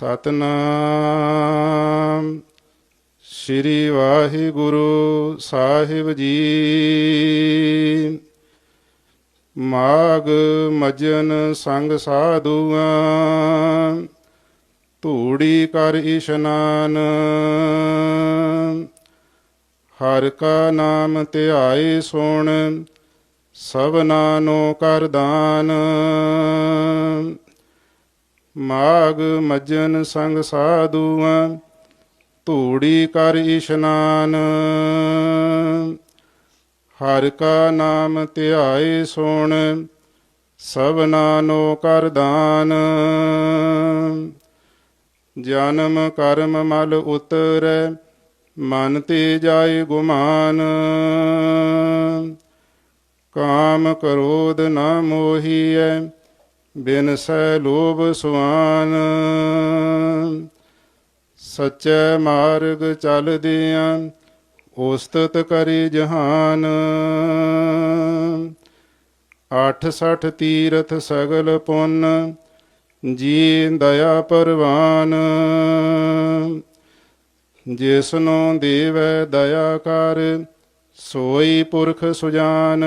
ਸਤਨਾਮ। ਸ੍ਰੀ ਵਾਹਿਗੁਰੂ ਸਾਹਿਬ ਜੀ। ਮਾਗ ਮਜਨ ਸੰਗ ਸਾਧੂਆਂ, ਧੂੜੀ ਕਰ ਇਸ਼ਨਾਨ। ਹਰ ਕਾ ਨਾਮ ਧਿਆਏ ਸੁਣ ਸਭਨਾ ਨੋ ਕਰ ਦਾਨ। ਮਾਗ ਮਜਨ ਸੰਗ ਸਾਧੂਆਂ, ਧੂੜੀ ਕਰ ਇਸ਼ਨਾਨ। ਹਰ ਕਾ ਨਾਮ ਧਿਆਏ ਸੁਣ, ਸਭਨਾ ਨੋ ਕਰ ਦਾਨ। ਜਨਮ ਕਰਮ ਮਲ ਉਤਰੈ, ਮਨ ਤੇ ਜਾਏ ਗੁਮਾਨ। ਕਾਮ ਕ੍ਰੋਧ ਨ ਮੋਹੀਐ ਬਿਨ ਸੈ ਲੋਭ ਸੁਆਨ। ਸਚੈ ਮਾਰਗ ਚਲਦਿਆਂ ਉਸਤਤ ਕਰੀ ਜਹਾਨ। ਆਠ ਸਠ ਤੀਰਥ ਸਗਲ ਪੁੰਨ ਜੀ ਦਇਆ ਪਰਵਾਨ। ਜਿਸਨੂੰ ਦੇਵੈ ਦਇਆ ਕਰ, ਸੋਈ ਪੁਰਖ ਸੁਜਾਨ।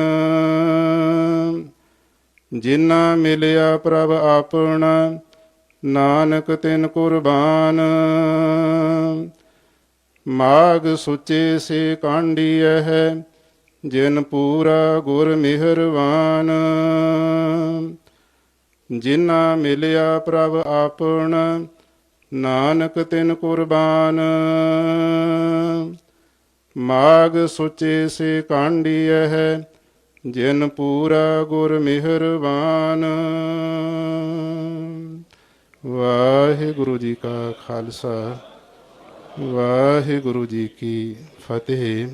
ਜਿਨ੍ਹਾਂ ਮਿਲਿਆ ਪ੍ਰਭ ਆਪਣਾ, ਨਾਨਕ ਤਿਨ ਕੁਰਬਾਨ। ਮਾਗ ਸੁਚੇ ਸੇ ਕਾਂਡੀ ਹੈ ਜਿਨ ਪੂਰਾ ਗੁਰ ਮਿਹਰਵਾਨ। ਜਿਨ੍ਹਾਂ ਮਿਲਿਆ ਪ੍ਰਭ ਆਪਣਾ, ਨਾਨਕ ਤਿਨ ਕੁਰਬਾਨ। ਮਾਗ ਸੁਚੇ ਸੇ ਕਾਂਡੀ ਹੈ ਜਿਨ ਪੂਰਾ ਗੁਰ ਮਿਹਰਬਾਨ ਵਾਹਿਗੁਰੂ ਜੀ ਕਾ ਖਾਲਸਾ ਵਾਹਿਗੁਰੂ ਜੀ ਕੀ ਫਤਿਹ।